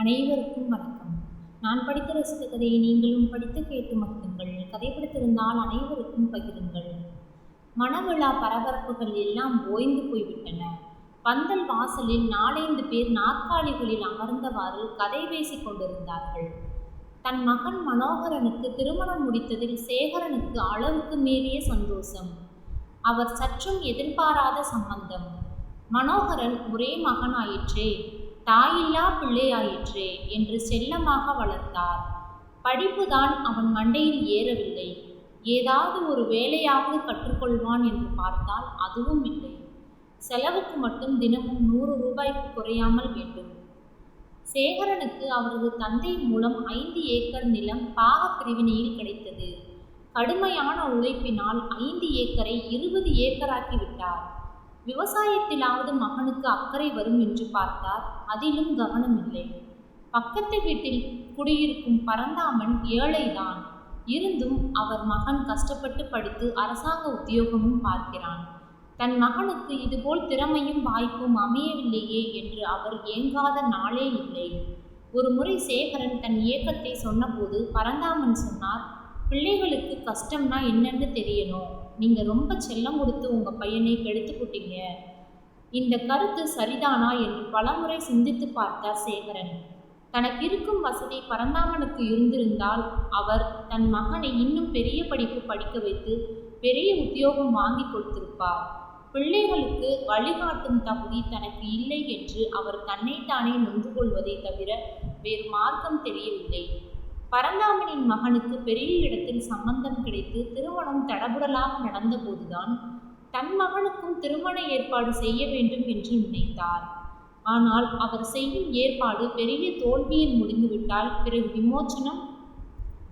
அனைவருக்கும் வணக்கம். நான் படித்த ரசித்த கதையை நீங்களும் படித்து கேட்டு மகிழுங்கள். கதை பிடித்திருந்தால் அனைவருக்கும் பகிருங்கள். மணவிழா பரபரப்புகள் எல்லாம் ஓய்ந்து போய்விட்டன. பந்தல் வாசலில் நாலைந்து பேர் நாற்காலிகளில் அமர்ந்தவாறு கதை பேசிக் கொண்டிருந்தார்கள். தன் மகன் மனோகரனுக்கு திருமணம் முடித்ததில் சேகரனுக்கு அளவுக்கு மீறிய சந்தோஷம். அவர் சற்றும் எதிர்பாராத சம்பந்தம். மனோகரன் ஒரே மகனாயிற்றே தாயில்லா பிள்ளையாயிற்றே என்று செல்லமாக வளர்த்தார். படிப்புதான் அவன் மண்டையில் ஏறவில்லை. ஏதாவது ஒரு வேலையாவது கற்றுக்கொள்வான் என்று பார்த்தால் அதுவும் இல்லை. செலவுக்கு மட்டும் தினமும் நூறு ரூபாய்க்கு குறையாமல் வேண்டும். சேகரனுக்கு அவரது தந்தை மூலம் ஐந்து ஏக்கர் நிலம் பாக பிரிவினையில் கிடைத்தது. கடுமையான உழைப்பினால் ஐந்து ஏக்கரை இருபது ஏக்கராக்கி விட்டார். விவசாயத்திலாவது மகனுக்கு அக்கறை வரும் என்று பார்த்தார். அதிலும் கவனமில்லை. பக்கத்து வீட்டில் குடியிருக்கும் பரந்தாமன் ஏழைதான். இருந்தும் அவர் மகன் கஷ்டப்பட்டு படித்து அரசாங்க உத்தியோகமும் பார்க்கிறான். தன் மகனுக்கு இதுபோல் திறமையும் வாய்ப்பும் அமையவில்லையே என்று அவர் ஏங்காத நாளே இல்லை. ஒரு முறை சேகரன் தன் இயக்கத்தை சொன்னபோது பரந்தாமன் சொன்னார் பிள்ளைகளுக்கு கஷ்டம்னா என்னன்னு தெரியணும். நீங்கள் ரொம்ப செல்லம் கொடுத்து உங்கள் பையனை கெடுத்து போட்டீங்க இந்த கருத்து சரிதானா என்று பலமுறை சிந்தித்து பார்த்தார் சேகரன். தனக்கு இருக்கும் வசதி பரந்தாமனுக்கு இருந்திருந்தால் அவர் தன் மகனை இன்னும் பெரிய படிப்பு படிக்க வைத்து பெரிய உத்தியோகம் வாங்கி கொடுத்திருப்பார். பிள்ளைகளுக்கு வழிகாட்டும் தகுதி தனக்கு இல்லை என்று அவர் தன்னைத்தானே நொந்து கொள்வதை தவிர வேறு மார்க்கம் தெரியவில்லை. பரந்தாமனின் மகனுக்கு பெரிய இடத்தில் சம்பந்தம் கிடைத்து திருமணம் தடபுடலாக நடந்தபோதுதான் தன் மகனுக்கும் திருமண ஏற்பாடு செய்ய வேண்டும் என்று நினைத்தார். ஆனால் அவர் செய்யும் ஏற்பாடு பெரிய தோல்வியில் முடிந்துவிட்டால் பிறகு விமோச்சனம்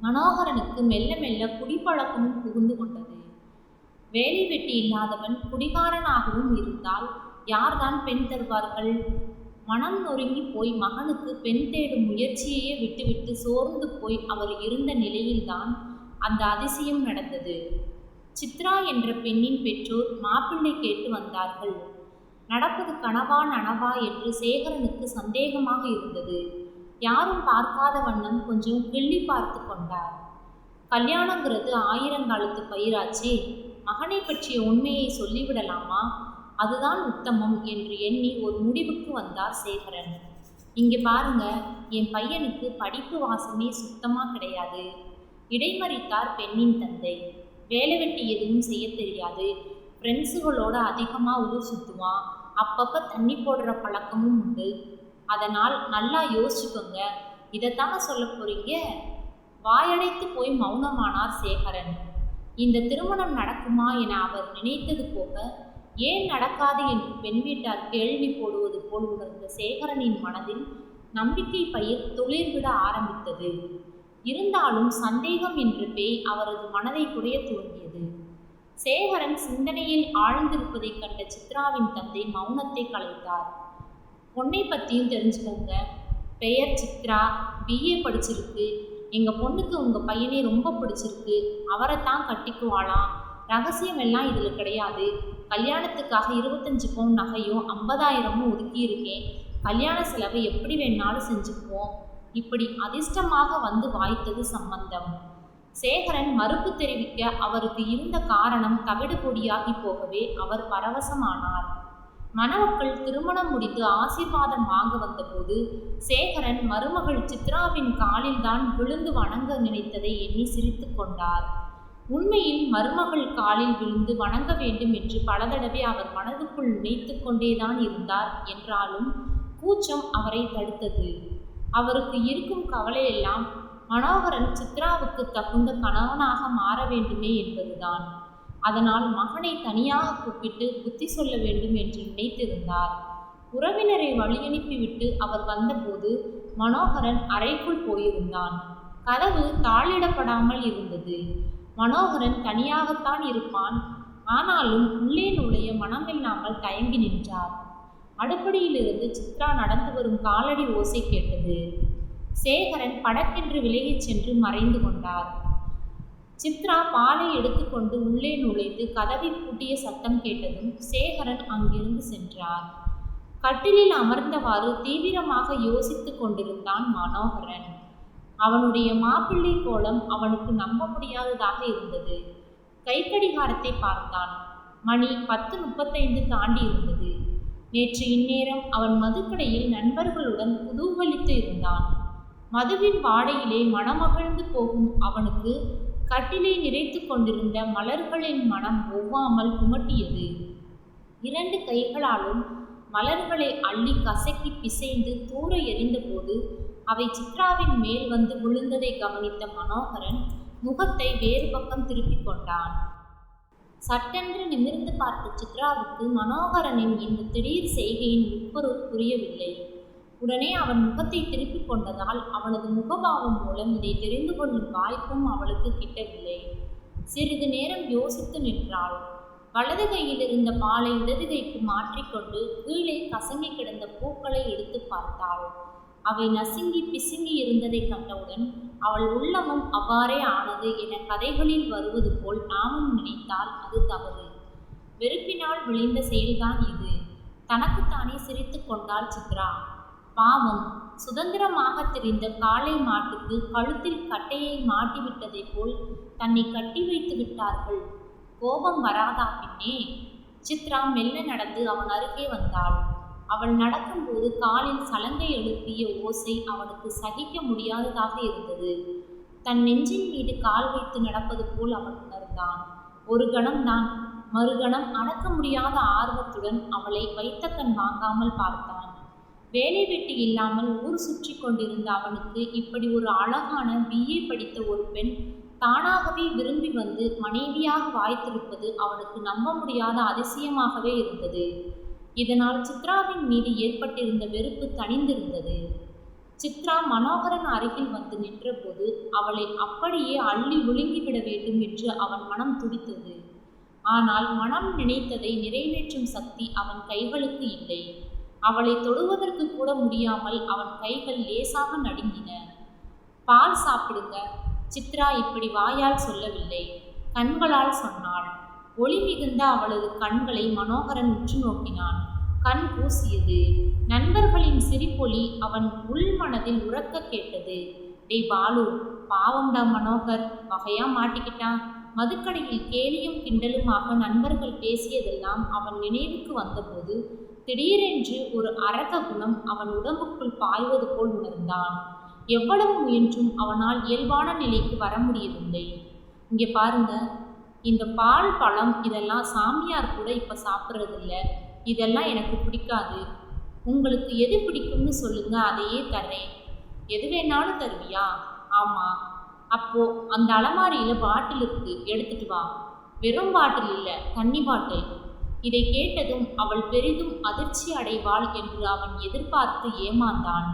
மனோகரனுக்கு மெல்ல மெல்ல குடிப்பழக்கமும் புகுந்து கொண்டது. வேலை வெட்டி இல்லாதவன் குடிகாரனாகவும் இருந்தால் யார்தான் பெண் தருவார்கள்? மனம் நொறுங்கி போய் மகனுக்கு பெண் தேடும் முயற்சியையே விட்டுவிட்டு சோர்ந்து போய் அவர் இருந்த நிலையில்தான் அந்த அதிசயம் நடந்தது. சித்ரா என்ற பெண்ணின் பெற்றோர் மாப்பிள்ளை கேட்டு வந்தார்கள். நடப்பது கனவா நனவா என்று சேகரனுக்கு சந்தேகமாக இருந்தது. யாரும் பார்க்காத வண்ணம் கொஞ்சம் கிள்ளி பார்த்து கொண்டார். கல்யாணங்கிறது ஆயிரங்காலத்து பயிராச்சே. மகனை பற்றிய உண்மையை சொல்லிவிடலாமா? அதுதான் உத்தமம் என்று எண்ணி ஒரு முடிவுக்கு வந்தார் சேகரன். இங்கே பாருங்க என் பையனுக்கு படிப்பு வாசமே சுத்தமாக கிடையாது. இடைமறித்தார் பெண்ணின் தந்தை. வேலை வெட்டி எதுவும் செய்ய தெரியாது. ஃப்ரெண்ட்ஸுகளோட அதிகமாக ஊர் சுற்றுவான் அப்பப்போ தண்ணி போடுற பழக்கமும் உண்டு. அதனால் நல்லா யோசிச்சுக்கோங்க. இதைத்தாங்க சொல்ல போகிறீங்க வாயடைத்து போய் மௌனமானார் சேகரன். இந்த திருமணம் நடக்குமா என அவர் நினைத்தது போக ஏன் நடக்காது என்று பெண் வீட்டார் கேள்வி போடுவது போல் உணர்ந்த சேகரனின் மனதில் நம்பிக்கை பயிர் துளிர்விட ஆரம்பித்தது. இருந்தாலும் சந்தேகம் என்ற பேய் அவரது மனதை குறைய துவங்கியது. சேகரன் சிந்தனையில் ஆழ்ந்திருப்பதைக் கண்ட சித்ராவின் தந்தை மௌனத்தை கலைத்தார். பொண்ணை பற்றியும் தெரிஞ்சுக்கோங்க. பெயர் சித்ரா பிஏ படிச்சிருக்கு. எங்கள் பொண்ணுக்கு உங்கள் பையனே ரொம்ப பிடிச்சிருக்கு. அவரைத்தான் கட்டிக்குவாளாம். ரகசியம் எல்லாம் இதில் கிடையாது. கல்யாணத்துக்காக இருபத்தஞ்சு பவுன் நகையும் ஐம்பதாயிரமும் ஒதுக்கியிருக்கேன். கல்யாண செலவை எப்படி வேணாலும் செஞ்சுக்குவோம். இப்படி அதிர்ஷ்டமாக வந்து வாய்த்தது சம்பந்தம். சேகரன் மறுப்பு தெரிவிக்க அவருக்கு இருந்த காரணம் தவிடு பொடியாகி போகவே அவர் பரவசமானார். மணமக்கள் திருமணம் முடித்து ஆசீர்வாதம் வாங்க வந்தபோது சேகரன் மருமகள் சித்ராவின் காலில்தான் விழுந்து வணங்க நினைத்ததை எண்ணி சிரித்து கொண்டார். உண்மையில் மருமகள் காலில் விழுந்து வணங்க வேண்டும் என்று பல தடவை அவர் மனதுக்குள் நினைத்து கொண்டேதான் இருந்தார் என்றாலும் கூச்சம் அவரை தடுத்தது. அவருக்கு இருக்கும் கவலையெல்லாம் மனோகரன் சித்ராவுக்கு தகுந்த கணவனாக மாற வேண்டுமே என்பதுதான். அதனால் மகனை தனியாக கூப்பிட்டு புத்தி சொல்ல வேண்டும் என்று நினைத்திருந்தார். உறவினரை வழியனுப்பிவிட்டு அவர் வந்தபோது மனோகரன் அறைக்குள் போயிருந்தான். கதவு தாளிடப்படாமல் இருந்தது. மனோகரன் தனியாகத்தான் இருப்பான். ஆனாலும் உள்ளே நுழைய மனமில்லாமல் தயங்கி நின்றார். அடுப்படியிலிருந்து சித்ரா நடந்து வரும் காலடி ஓசை கேட்டது. சேகரன் படக்கென்று விலகிச் சென்று மறைந்து கொண்டார். சித்ரா பாலை எடுத்துக்கொண்டு உள்ளே நுழைந்து கதவை பூட்டிய சத்தம் கேட்டதும் சேகரன் அங்கிருந்து சென்றார். கட்டிலில் அமர்ந்தவாறு தீவிரமாக யோசித்துக் கொண்டிருந்தான் மனோகரன். அவனுடைய மாப்பிள்ளை கோலம் அவனுக்கு நம்ப முடியாததாக இருந்தது. கைக்கடிகாரத்தை பார்த்தான். மணி பத்து முப்பத்தைந்து தாண்டி இருந்தது. நேற்று இந்நேரம் அவன் மதுக்கடையில் நண்பர்களுடன் குதூகலித்து இருந்தான். மதுவின் வாடையிலே மனமகிழ்ந்து போகும் அவனுக்கு கட்டிலை நிறைத்து கொண்டிருந்த மலர்களின் மனம் ஒவ்வாமல் குமட்டியது. இரண்டு கைகளாலும் மலர்களை அள்ளி கசக்கி பிசைந்து தூர எறிந்தபோது அவை சித்ராவின் மேல் வந்து விழுந்ததை கவனித்த மனோகரன் முகத்தை வேறு பக்கம் திருப்பிக் கொண்டான். சட்டென்று நிமிர்ந்து பார்த்த சித்ராவுக்கு மனோகரனின் இந்த திடீர் செய்கையின் உட்பொருள் புரியவில்லை. உடனே அவன் முகத்தை திருப்பிக் கொண்டதால் அவனது முகபாவம் மூலம் இதை தெரிந்து கொள்ளும் வாய்ப்பும் அவளுக்கு கிட்டவில்லை. சிறிது நேரம் யோசித்து நின்றாள். வலது கையில் இருந்த பாலை இடது கைக்கு மாற்றிக்கொண்டு கீழே கசங்கி கிடந்த பூக்களை எடுத்து பார்த்தாள். அவை நசுங்கி பிசுங்கி இருந்ததை கண்டவுடன் அவள் உள்ளமும் அவ்வாறே ஆனது என கதைகளில் வருவது போல் நாமும் நினைத்தால் அது தவறு. வெறுப்பினால் விளைந்த செயல்தான் இது. தனக்குத்தானே சிரித்து கொண்டாள் சித்ரா. பாவம். சுதந்திரமாக தெரிந்த காளை மாட்டுக்கு கழுத்தில் கட்டையை மாட்டிவிட்டதைப் போல் தன்னை கட்டி வைத்து விட்டார்கள். கோபம் வராதா பின்னே? சித்ரா மெல்ல நடந்து அவன் அருகே வந்தாள். அவள் நடக்கும்போது காலில் சலங்கை எழுப்பிய ஓசை அவனுக்கு சகிக்க முடியாததாக இருந்தது. தன் நெஞ்சின் மீது கால் வைத்து நடப்பது போல் அவன் உணர்ந்தான். ஒரு கணம் நான் மறுகணம் அடக்க முடியாத ஆர்வத்துடன் அவளை வைத்த கண் வாங்காமல் பார்த்தான். வேலை வெட்டி இல்லாமல் ஊர் சுற்றி கொண்டிருந்த அவனுக்கு இப்படி ஒரு அழகான பிஏ படித்த ஒரு பெண் தானாகவே விரும்பி வந்து மனைவியாக வாய்த்திருப்பது அவனுக்கு நம்ப முடியாத அதிசயமாகவே இருந்தது. இதனால் சித்ராவின் மீது ஏற்பட்டிருந்த வெறுப்பு தணிந்திருந்தது. சித்ரா மனோகரன் அருகில் வந்து நின்றபோது அவளை அப்படியே அள்ளி விழுங்கிவிட வேண்டும் என்று அவன் மனம் துடித்தது. ஆனால் மனம் நினைத்ததை நிறைவேற்றும் சக்தி அவன் கைகளுக்கு இல்லை. அவளை தொடுவதற்கு கூட முடியாமல் அவன் கைகள் லேசாக நடுங்கின. பால் சாப்பிடுங்க சித்ரா இப்படி வாயால் சொல்லவில்லை. கண்களால் சொன்னாள். ஒளி மிகுந்த அவளது கண்களை மனோகரன் உற்று நோக்கினான் கண் கூசியது நண்பர்களின் சிரிப்பொலி அவன் உள் மனதில் உறக்க கேட்டது. டேய் பாலு பாவம்டா மனோகர். வகையா மாட்டிக்கிட்டான். மதுக்கடையில் கேலியும் கிண்டலுமாக நண்பர்கள் பேசியதெல்லாம் அவன் நினைவுக்கு வந்தபோது திடீரென்று ஒரு அரக குணம் அவன் உடம்புக்குள் பாய்வது போல் உணர்ந்தான். எவ்வளவு முயன்றும் அவனால் இயல்பான நிலைக்கு வர முடியவில்லை. இங்கே பாருங்க இந்த பால் பழம் இதெல்லாம் சாமியார் கூட இப்போ சாப்பிட்றதில்ல. இதெல்லாம் எனக்கு பிடிக்காது. உங்களுக்கு எது பிடிக்கும்னு சொல்லுங்க அதையே தர்றேன். எது வேணாலும் தருவியா? ஆமாம் அப்போ அந்த அலமாரியில் பாட்டில் இருக்கு எடுத்துட்டு வா. வெறும் பாட்டில் இல்லை தண்ணி பாட்டில். இதை கேட்டதும் அவள் பெரிதும் அதிர்ச்சி அடைவாள் என்று அவன் எதிர்பார்த்து ஏமாந்தான்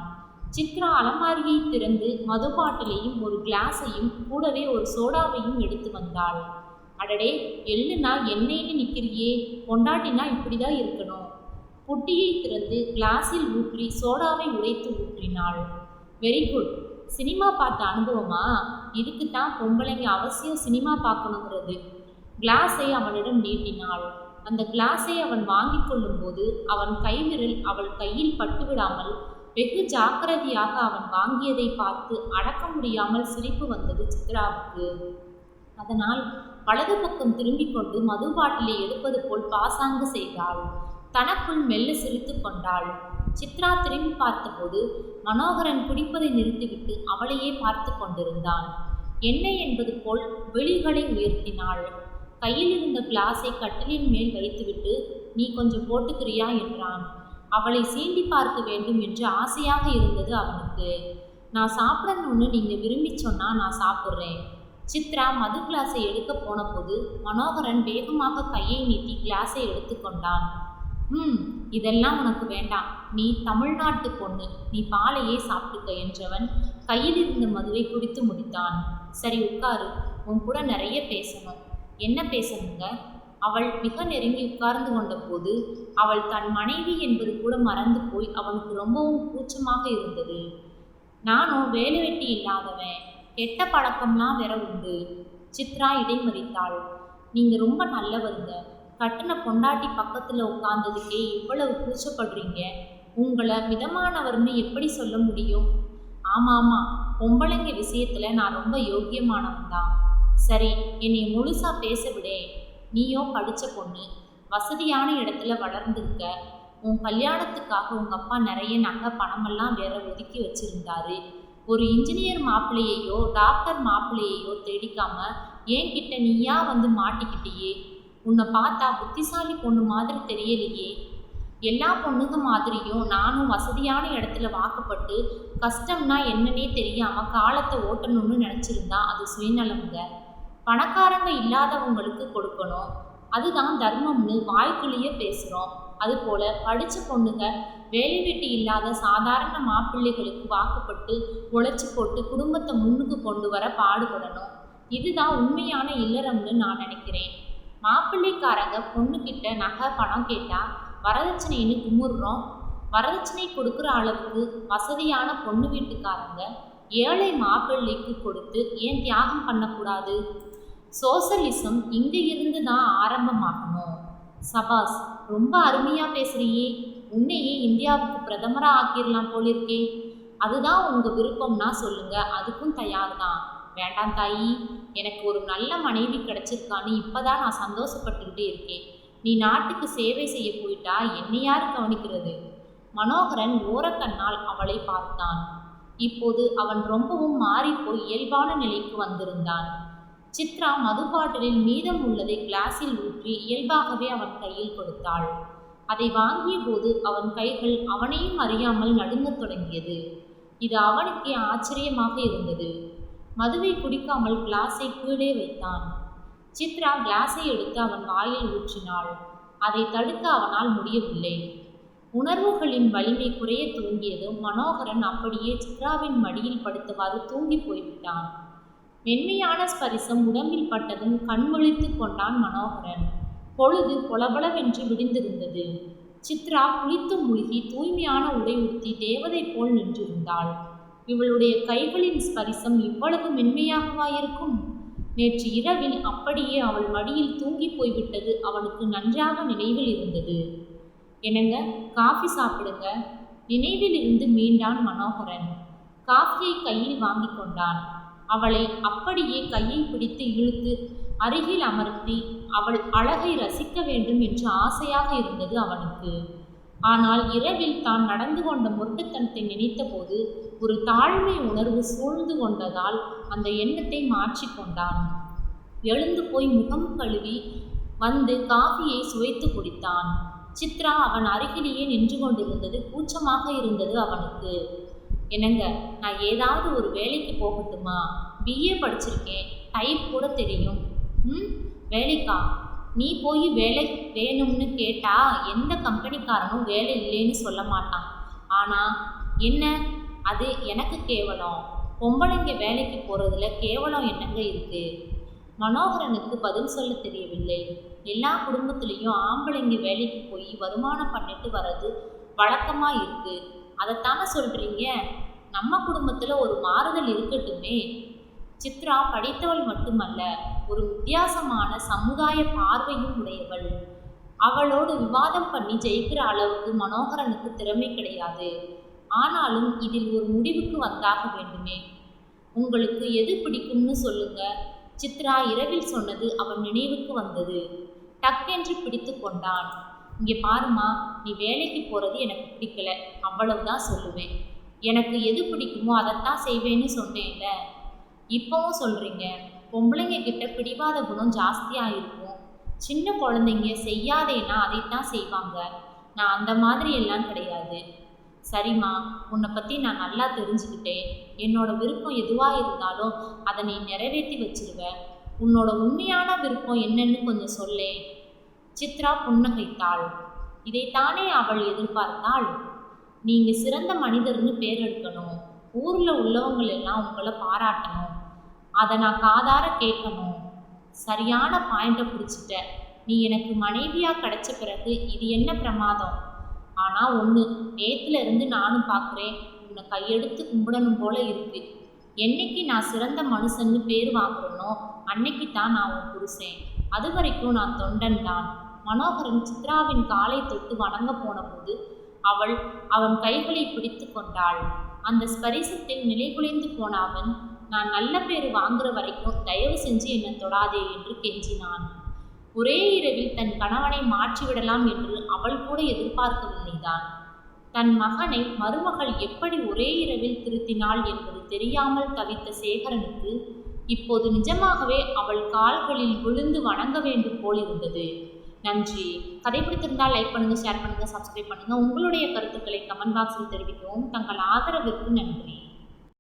சித்ரா அலமாரியை திறந்து மது பாட்டிலையும் ஒரு கிளாஸையும் கூடவே ஒரு சோடாவையும் எடுத்து வந்தாள். அடடே எள்ளுனா எண்ணெய்னு நிற்கிறியே பொண்டாட்டினா இப்படிதான் இருக்கணும். புட்டியை திறந்து கிளாஸில் ஊற்றி சோடாவை உடைத்து ஊற்றினாள். வெரி குட் சினிமா பார்த்த அனுபவமா? இதுக்கு தான் பொம்பளைங்க அவசியம் சினிமா பார்க்கணுங்கிறது. கிளாஸை அவனிடம் நீட்டினாள். அந்த கிளாஸை அவன் வாங்கி கொள்ளும்போது அவன் கைவிரல் அவள் கையில் பட்டுவிடாமல் வெகு ஜாக்கிரதையாக அவன் வாங்கியதை பார்த்து அடக்க முடியாமல் சிரிப்பு வந்தது சித்ராவுக்கு. அதனால் வலது பக்கம் திரும்பிக் கொண்டு மது பாட்டிலை எடுப்பது போல் பாசாங்கு செய்தாள். தனக்குள் மெல்ல சிரித்து கொண்டாள். சித்ரா திரும்பி பார்த்தபோது மனோகரன் குடிப்பதை நிறுத்திவிட்டு அவளையே பார்த்து கொண்டிருந்தான். என்ன என்பது போல் விழிகளை உயர்த்தினாள். கையில் இருந்த கிளாஸை கட்டிலின் மேல் வைத்துவிட்டு நீ கொஞ்சம் போட்டுக்கிறியா? என்றான். அவளை சீண்டி பார்க்க வேண்டும் என்று ஆசையாக இருந்தது அவனுக்கு. நான் சாப்பிடணும்னு நீங்கள் விரும்பி சொன்னால் நான் சாப்பிட்றேன். சித்ரா மது கிளாஸை எடுக்க போனபோது மனோகரன் வேகமாக கையை நீட்டி கிளாஸை எடுத்துக்கொண்டான் ம் இதெல்லாம் உனக்கு வேண்டாம். நீ தமிழ்நாட்டு பொண்ணு. நீ பாலையே சாப்பிட்டுக்க என்றவன் கையில் இருந்த மதுவை குடித்து முடித்தான். சரி உட்காரு. உன் கூட நிறைய பேசணும். என்ன பேசணுங்க? அவள் மிக நெருங்கி உட்கார்ந்து கொண்ட போது அவள் தன் மனைவி என்பது கூட மறந்து போய் அவனுக்கு ரொம்பவும் கூச்சமாக இருந்தது. நானும் வேலை வெட்டி இல்லாதவன். கெட்ட பழக்கம்லாம் வேற உண்டு. சித்ரா இடைமறித்தாள். நீங்க ரொம்ப நல்லவருங்க. கட்டின பொண்டாட்டி பக்கத்தில் உட்கார்ந்ததுக்கே இவ்வளவு கூச்சப்படுறீங்க. உங்களை மிதமானவர்னு எப்படி சொல்ல முடியும்? ஆமாம் ஆமாம் பொம்பளைங்க விஷயத்தில் நான் ரொம்ப யோக்கியமானவன் தான். சரி என்னை முழுசா பேச விடே. நீயோ படித்த பொண்ணு. வசதியான இடத்துல வளர்ந்துருக்க. உன் கல்யாணத்துக்காக உங்கள் அப்பா நிறைய நகை பணமெல்லாம் வேற ஒதுக்கி வச்சிருந்தாரு. ஒரு இன்ஜினியர் மாப்பிள்ளையையோ டாக்டர் மாப்பிள்ளையையோ தேடிக்காம என்கிட்ட நீயா வந்து மாட்டிக்கிட்டியே? உன்னை பார்த்தா புத்திசாலி பொண்ணு மாதிரி தெரியலையே? எல்லா பொண்ணுங்க மாதிரியும் நானும் வசதியான இடத்துல வாக்கப்பட்டு கஷ்டம்னா என்னன்னே தெரியாம காலத்தை ஓட்டணும்னு நினச்சிருந்தா அது சுயநலமுங்க. பணக்காரங்க இல்லாதவங்களுக்கு கொடுக்கணும். அதுதான் தர்மம்னு வாய்க்குள்ளேயே பேசுகிறோம் அதுபோல படித்த பொண்ணுங்க வேலை வெட்டி இல்லாத சாதாரண மாப்பிள்ளைகளுக்கு வாக்குப்பட்டு உழைச்சி போட்டு குடும்பத்தை முன்னுக்கு கொண்டு வர பாடுபடணும். இதுதான் உண்மையான இல்லறம்னு நான் நினைக்கிறேன். மாப்பிள்ளைக்காரங்க பொண்ணுக்கிட்ட நகை பணம் கேட்டால் வரதட்சணைன்னு குமுறுறோம். வரதட்சணை கொடுக்குற அளவுக்கு வசதியான பொண்ணு வீட்டுக்காரங்க ஏழை மாப்பிள்ளைக்கு கொடுத்து ஏன் தியாகம் பண்ணக்கூடாது? சோசலிசம் இங்கே இருந்து தான் ஆரம்பமாகணும். சபாஸ் ரொம்ப அருமையாக பேசுறியே. உன்னையே இந்தியாவுக்கு பிரதமராக ஆக்கிடலாம் போலிருக்கே. அதுதான் உங்கள் விருப்பம்னா சொல்லுங்க. அதுக்கும் தயார் தான் வேண்டாம் தாயி. எனக்கு ஒரு நல்ல மனைவி கிடைச்சிருக்கான்னு இப்போதான் நான் சந்தோஷப்பட்டுக்கிட்டே இருக்கேன். நீ நாட்டுக்கு சேவை செய்ய போயிட்டா என்னை யார் கவனிக்கிறது? மனோகரன் ஓரக்கண்ணால் அவளை பார்த்தான். இப்போது அவன் ரொம்பவும் மாறிப்போய் இயல்பான நிலைக்கு வந்திருந்தான். சித்ரா மதுபாட்டிலில் மீதம் உள்ளதை கிளாஸில் ஊற்றி இயல்பாகவே அவன் கையில் கொடுத்தாள். அதை வாங்கிய போது அவன் கைகள் அவனையும் அறியாமல் நடுங்கத் தொடங்கியது. இது அவனுக்கே ஆச்சரியமாக இருந்தது. மதுவை குடிக்காமல் கிளாஸை கீழே வைத்தான். சித்ரா கிளாஸை எடுத்து அவன் வாயில் ஊற்றினாள். அதை தடுக்க அவனால் முடியவில்லை. உணர்வுகளின் வலிமை குறைய தூங்கியதும் மனோகரன் அப்படியே சித்ராவின் மடியில் படுத்தவாறு தூங்கி போய்விட்டான். மென்மையான ஸ்பரிசம் உடம்பில் பட்டதும் கண்மொழித்து கொண்டான் மனோகரன். பொழுது பொலபலவென்று விடிந்திருந்தது. சித்ரா குளித்து முழுகி தூய்மையான உடை உடுத்தி தேவதை போல் நின்றிருந்தாள். இவளுடைய கைகளின் ஸ்பரிசம் இவ்வளவு மென்மையாகவா இருக்கும்? நேற்று இரவில் அப்படியே அவள் மடியில் தூங்கி போய்விட்டது அவனுக்கு நன்றாக நினைவில் இருந்தது. எனங்க காஃபி சாப்பிடுங்க நினைவில் இருந்து மீண்டான் மனோகரன். காஃபியை கையில் வாங்கி கொண்டான். அவளை அப்படியே கையை பிடித்து இழுத்து அருகில் அமர்த்தி அவள் அழகை ரசிக்க வேண்டும் என்று ஆசையாக இருந்தது அவனுக்கு. ஆனால் இரவில் தான் நடந்து கொண்ட முரட்டுத்தனத்தை நினைத்தபோது ஒரு தாழ்மை உணர்வு சூழ்ந்து கொண்டதால் அந்த எண்ணத்தை மாற்றிக்கொண்டான் எழுந்து போய் முகம் கழுவி வந்து காஃபியை சுவைத்து குடித்தான். சித்ரா அவன் அருகிலேயே நின்று கொண்டிருந்தது கூச்சமாக இருந்தது அவனுக்கு. என்னங்க நான் ஏதாவது ஒரு வேலைக்கு போகட்டுமா? பிஏ படிச்சிருக்கேன் டைப் கூட தெரியும். ம் வேலைக்கா நீ போய் வேலை வேணும்னு கேட்டால் எந்த கம்பெனிக்காரனும் வேலை இல்லைன்னு சொல்ல மாட்டான். ஆனால் என்ன? அது எனக்கு கேவலம். பொம்பளைங்க வேலைக்கு போகிறதுல கேவலம் என்னங்க இருக்குது மனோகரனுக்கு பதில் சொல்ல தெரியவில்லை. எல்லா குடும்பத்துலேயும் ஆம்பளைங்க வேலைக்கு போய் வருமானம் பண்ணிட்டு வர்றது வழக்கமாக இருக்குது அதைத்தானே சொல்கிறீங்க நம்ம குடும்பத்தில் ஒரு மாறுதல் இருக்கட்டுமே. சித்ரா படித்தவள் மட்டுமல்ல ஒரு வித்தியாசமான சமுதாய பார்வையும் உடையவள். அவளோடு விவாதம் பண்ணி ஜெயிக்கிற அளவுக்கு மனோகரனுக்கு திறமை கிடையாது. ஆனாலும் இதில் ஒரு முடிவுக்கு வந்தாக வேண்டுமே. உங்களுக்கு எது பிடிக்கும்னு சொல்லுங்க. சித்ரா இரவில் சொன்னது அவன் நினைவுக்கு வந்தது. டக்கென்று பிடித்து கொண்டான். இங்கே பாருமா நீ வேலைக்கு போகிறது எனக்கு பிடிக்கல. அவ்வளவுதான் சொல்லுவேன். எனக்கு எது பிடிக்குமோ அதைத்தான் செய்வேன்னு சொன்னேன்ல. இப்போவும் சொல்கிறீங்க பொம்பளைங்க கிட்ட பிடிவாத குணம் ஜாஸ்தியாக இருக்கும். சின்ன குழந்தைங்க செய்யாதேன்னா அதைத்தான் செய்வாங்க. நான் அந்த மாதிரி எல்லாம் கிடையாது. சரிம்மா உன்னை பற்றி நான் நல்லா தெரிஞ்சுக்கிட்டேன். என்னோட விருப்பம் எதுவாக இருந்தாலும் அதை நீ நிறைவேற்றி வச்சிருவ. உன்னோட உண்மையான விருப்பம் என்னன்னு கொஞ்சம் சொல்லேன். சித்ரா புன்னகைத்தாள். இதைத்தானே அவள் எதிர்பார்த்தாள்? நீங்கள் சிறந்த மனிதர்னு பேர் எடுக்கணும். ஊரில் உள்ளவங்கள் எல்லாம் உங்களை பாராட்டணும். அதை நான் காதார கேட்கணும். சரியான பாயிண்ட்டை பிடிச்சிட்ட நீ எனக்கு மனைவியாக கிடைச்ச பிறகு இது என்ன பிரமாதம்? ஆனால் ஒன்று நேத்துல இருந்து நானும் பார்க்குறேன் உன்னை கையெடுத்து கும்பிடணும் போல இருக்கு. என்னைக்கு நான் சிறந்த மனுஷன்னு பேர் வாங்குறனோ அன்னைக்கு தான் நான் உன் புருஷன். அது வரைக்கும் நான் தொண்டன் தான். மனோகரன் சித்ராவின் காலை தொட்டு வணங்க போனபோது அவள் அவன் கைகளை பிடித்து கொண்டாள். அந்த ஸ்பரிசத்தில் நிலைகுலைந்து போன அவன் நான் நல்ல பேர் வாங்குற வரைக்கும் தயவு செஞ்சு என்னை தொடாதே என்று கெஞ்சினான். ஒரே இரவில் தன் கணவனை மாற்றிவிடலாம் என்று அவள் கூட எதிர்பார்க்கவில்லைதான் தன். மகனை மருமகள் எப்படி ஒரே இரவில் திருத்தினாள் என்பது தெரியாமல் தவித்த சேகரனுக்கு இப்போது நிஜமாகவே அவள் கால்களில் விழுந்து வணங்க வேண்டும் போல் இருந்தது நன்றி. கதை பிடித்திருந்தால் லைக் பண்ணுங்க ஷேர் பண்ணுங்க சப்ஸ்கிரைப் பண்ணுங்க. உங்களுடைய கருத்துக்களை கமெண்ட் பாக்ஸில் தெரிவிக்கவும். தங்கள் ஆதரவிற்கு நன்றி.